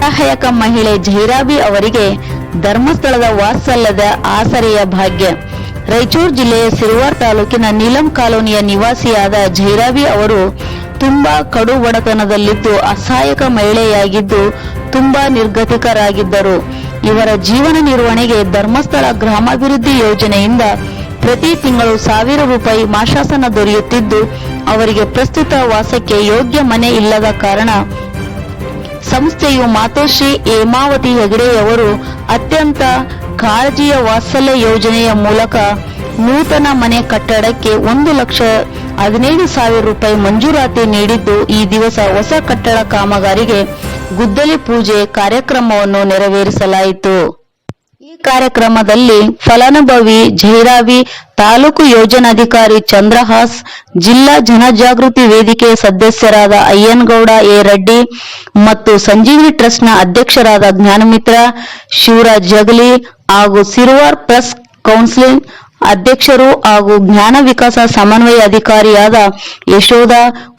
ಸಹಾಯಕ ಮಹಿಳೆ ಜೈರಾಬಿ ಅವರಿಗೆ ಧರ್ಮಸ್ಥಳದ ವಾತ್ಸಲ್ಯದ ಆಸರೆಯ ಭಾಗ್ಯ. ರಾಯಚೂರು ಜಿಲ್ಲೆಯ ಸಿರುವಾರ್ ತಾಲೂಕಿನ ನೀಲಂ ಕಾಲೋನಿಯ ನಿವಾಸಿಯಾದ ಜೈರಾಬಿ ಅವರು ತುಂಬಾ ಕಡು ಬಡತನದಲ್ಲಿದ್ದು ಅಸಹಾಯಕ ಮಹಿಳೆಯಾಗಿದ್ದು ತುಂಬಾ ನಿರ್ಗತಿಕರಾಗಿದ್ದರು. ಇವರ ಜೀವನ ನಿರ್ವಹಣೆಗೆ ಧರ್ಮಸ್ಥಳ ಗ್ರಾಮಾಭಿವೃದ್ಧಿ ಯೋಜನೆಯಿಂದ ಪ್ರತಿ ತಿಂಗಳು ಸಾವಿರ ರೂಪಾಯಿ ಮಾಶಾಸನ ದೊರೆಯುತ್ತಿದ್ದು, ಅವರಿಗೆ ಪ್ರಸ್ತುತ ವಾಸಕ್ಕೆ ಯೋಗ್ಯ ಮನೆ ಇಲ್ಲದ ಕಾರಣ ಸಂಸ್ಥೆಯು ಮಾತೋಶ್ರೀ ಹೇಮಾವತಿ ಹೆಗಡೆಯವರು ಅತ್ಯಂತ ಕಾಳಜಿಯ ವಾತ್ಸಲ್ಯ ಯೋಜನೆಯ ಮೂಲಕ ನೂತನ ಮನೆ ಕಟ್ಟಡಕ್ಕೆ ಒಂದು ಲಕ್ಷ ಹದಿನೈದು ಸಾವಿರ ರೂಪಾಯಿ ಮಂಜೂರಾತಿ ನೀಡಿದ್ದು, ಈ ದಿವಸ ಹೊಸ ಕಟ್ಟಡ ಕಾಮಗಾರಿಗೆ ಗುದ್ದಲಿ ಪೂಜೆ ಕಾರ್ಯಕ್ರಮವನ್ನು ನೆರವೇರಿಸಲಾಯಿತು. ಈ ಕಾರ್ಯಕ್ರಮದಲ್ಲಿ ಫಲಾನುಭವಿ ಜೈರಾವಿ ತಾಲೂಕು ಯೋಜನಾಧಿಕಾರಿ ಚಂದ್ರಹಾಸ್, ಜಿಲ್ಲಾ ಜನಜಾಗೃತಿ ವೇದಿಕೆ ಸದಸ್ಯರಾದ ಅಯ್ಯನಗೌಡ ಎ ರೆಡ್ಡಿ ಮತ್ತು ಸಂಜೀವಿನಿ ಟ್ರಸ್ಟ್ನ ಅಧ್ಯಕ್ಷರಾದ ಜ್ಞಾನಮಿತ್ರ, ಶಿವರಾಜ್ ಜಗಲಿ ಹಾಗೂ ಸಿರುವಾರ್ ಪ್ರೆಸ್ ಕೌನ್ಸಿಲಿಂಗ್ ಅಧ್ಯಕ್ಷರು ಹಾಗೂ ಜ್ಞಾನ ವಿಕಾಸ ಸಮನ್ವಯ ಅಧಿಕಾರಿಯಾದ ಯಶೋಧ,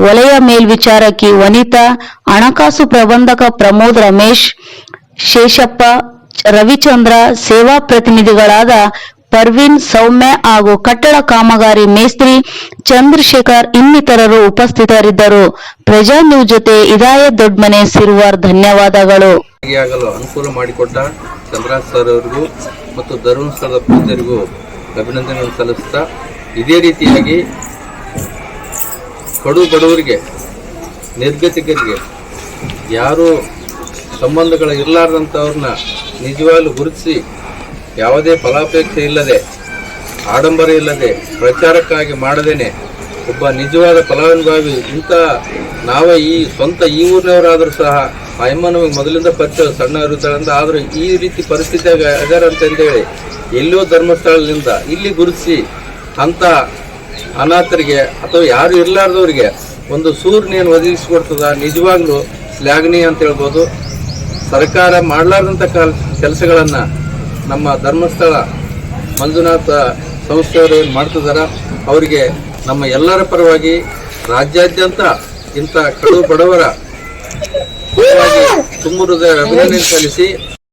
ವಲಯ ಮೇಲ್ವಿಚಾರಕಿ ವನಿತಾ, ಹಣಕಾಸು ಪ್ರಬಂಧಕ ಪ್ರಮೋದ್ ರಮೇಶ್, ಶೇಷಪ್ಪ ರವಿಚಂದ್ರ ಸೇವಾ ಪ್ರತಿನಿಧಿಗಳಾದ ಪರ್ವಿನ್ ಸೌಮ್ಯ ಹಾಗೂ ಕಟ್ಟಡ ಕಾಮಗಾರಿ ಮೇಸ್ತ್ರಿ ಚಂದ್ರಶೇಖರ್ ಇನ್ನಿತರರು ಉಪಸ್ಥಿತರಿದ್ದರು. ಪ್ರಜಾ ನ್ಯೂಸ್ ಜೊತೆ ಇದಾಯ ದೊಡ್ಮನೆ ಸಿರುವಾರ್ ಧನ್ಯವಾದಗಳು. ಅನುಕೂಲ ಮಾಡಿಕೊಟ್ಟ ಚಂದ್ರಾಜ್ ಸರ್ ಅವರಿಗೂ ಮತ್ತು ಧರ್ಮಸ್ಥಳದ ಪೂಜರಿಗೂ ಅಭಿನಂದನೆ ಸಲ್ಲಿಸ್ತಾ ಇದೇ ರೀತಿಯಾಗಿ ಕಡು ಬಡವರಿಗೆ, ನಿರ್ಗತಿಕರಿಗೆ ಯಾರು ಸಂಬಂಧಗಳು ಇರಲಾರ್ದಂಥವ್ರನ್ನ ನಿಜವಾಗ್ಲೂ ಗುರುತಿಸಿ, ಯಾವುದೇ ಫಲಾಪೇಕ್ಷೆ ಇಲ್ಲದೆ, ಆಡಂಬರ ಇಲ್ಲದೆ, ಪ್ರಚಾರಕ್ಕಾಗಿ ಮಾಡದೇನೆ, ಒಬ್ಬ ನಿಜವಾದ ಫಲಾನುಭವಿ, ಇಂಥ ನಾವೇ ಈ ಸ್ವಂತ ಈ ಊರಿನವರಾದರೂ ಸಹ, ಆ ಅಮ್ಮ ನಮಗೆ ಮೊದಲಿಂದ ಪರಿಚಯ, ಸಣ್ಣ ಇರುತ್ತಾಳೆ ಅಂತ ಆದರೂ ಈ ರೀತಿ ಪರಿಸ್ಥಿತಿಯಾಗ ಅದಾರ ಅಂತಂದೇಳಿ ಎಲ್ಲೋ ಧರ್ಮಸ್ಥಳದಿಂದ ಇಲ್ಲಿ ಗುರುತಿಸಿ, ಅಂಥ ಅನಾಥರಿಗೆ ಅಥವಾ ಯಾರು ಇರಲಾರ್ದವ್ರಿಗೆ ಒಂದು ಸೂರ್ಯನೇನು ಒದಗಿಸಿಕೊಡ್ತದ, ನಿಜವಾಗ್ಲೂ ಶ್ಲಾಘನೀಯ ಅಂತ ಹೇಳ್ಬೋದು. ಸರ್ಕಾರ ಮಾಡಲಾರ್ದಂಥ ಕಾಲ್ ಕೆಲಸಗಳನ್ನು ನಮ್ಮ ಧರ್ಮಸ್ಥಳ ಮಂಜುನಾಥ ಸಂಸ್ಥೆಯವರು ಏನು ಮಾಡ್ತಿದ್ದಾರೆ ಅವರಿಗೆ ನಮ್ಮ ಎಲ್ಲರ ಪರವಾಗಿ ರಾಜ್ಯಾದ್ಯಂತ ಇಂಥ ಕಡು ಬಡವರ ತುಂಬ ಹೃದಯ ಅಭಿನಂದನೆ ಸಲ್ಲಿಸಿ